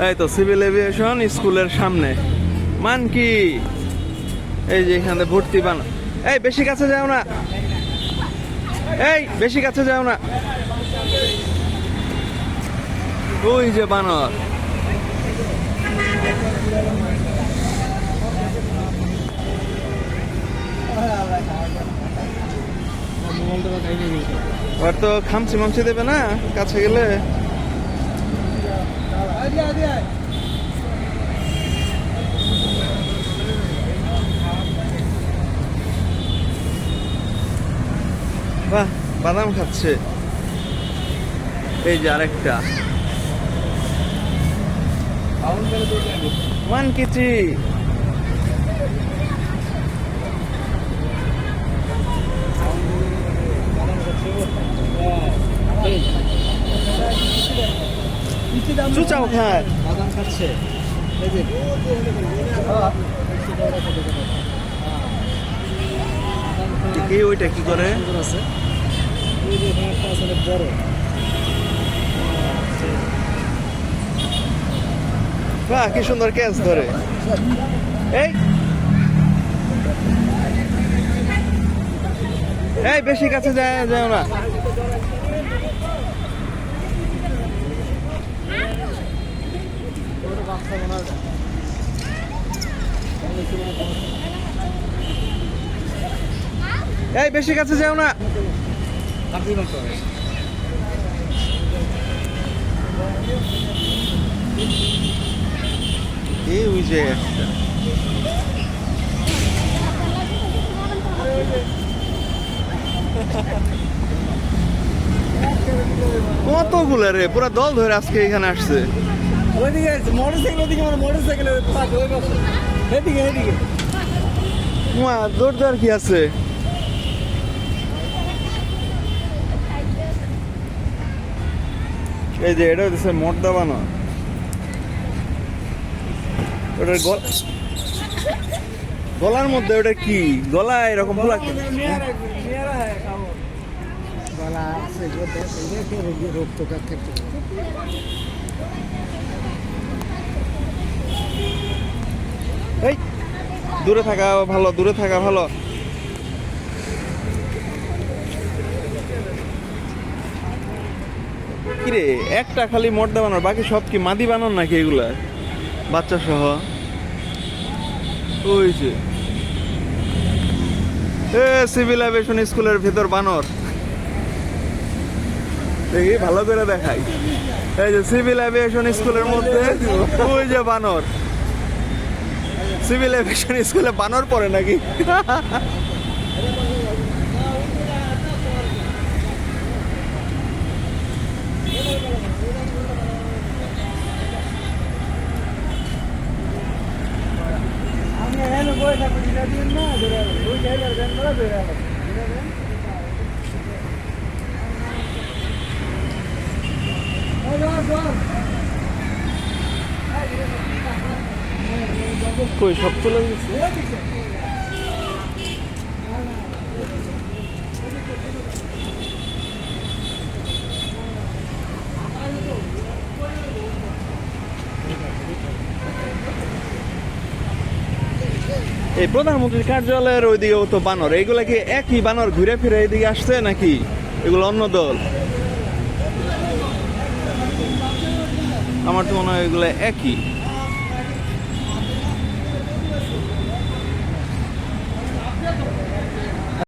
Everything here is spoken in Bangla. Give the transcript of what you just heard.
এই তো সিভিল এভিয়েশন স্কুলের সামনে। মান কি? এই যে এখানে ভর্তি বানো এই, বেশি কাছে যাও না। এই, বেশি কাছে যাও না। ওই যে বানর। ওর তো খামচি মামচি দেবে না, কাছে গেলে। বাহ বাদাম খাচ্ছে। এই যে আরেকটা। মান কিচি চুচাও খায় বাদাম খাচ্ছে। ওইটা কি করে? বাহ কি সুন্দর ক্যাচ ধরে। এই। এই বেশি কাছে যায় যাও না ওটা বাচ্চা মনে হয় এই বেশি কাছে যাও না। কতগুলো রে? পুরা দল ধরে আজকে এখানে আসছে। ওইদিকে মোটরসাইকেল ওইদিকে মানে মোটরসাইকেল ওই পাশে ওই পাশে। এদিকে এদিকে। মা দৌড় কি আছে? এই যে এটা হচ্ছে মোট দাবানো ওটার গল- গলার মধ্যে ওটা কি? গলা এরকম ফুলা গলা আছে রোগ তো এই, দূরে থাকা, ভালো, দূরে থাকা, ভালো। কিরে, একটা খালি মোটদা বানার, বাকি সব কি মাদি বানান নাকি এগুলা? বাচ্চা সহ। ওই যে। এ সিভিল এভিয়েশন স্কুলের ভেতর বানর। দেখি, ভালো করে দেখাই। এই যে সিভিল এভিয়েশন স্কুলের মধ্যে, ওই যে বানর। সিভিল এভিয়েশন স্কুলে বানর পড়ে নাকি? আমি এখানে বসে দিন না কই, সব এই প্রধানমন্ত্রীর কার্যালয়ের ওইদিকেও তো বানর। এইগুলা কি একই বানর ঘুরে ফিরে এইদিকে আসছে নাকি এগুলো অন্য দল? আমার তো মনে হয় এগুলো একই।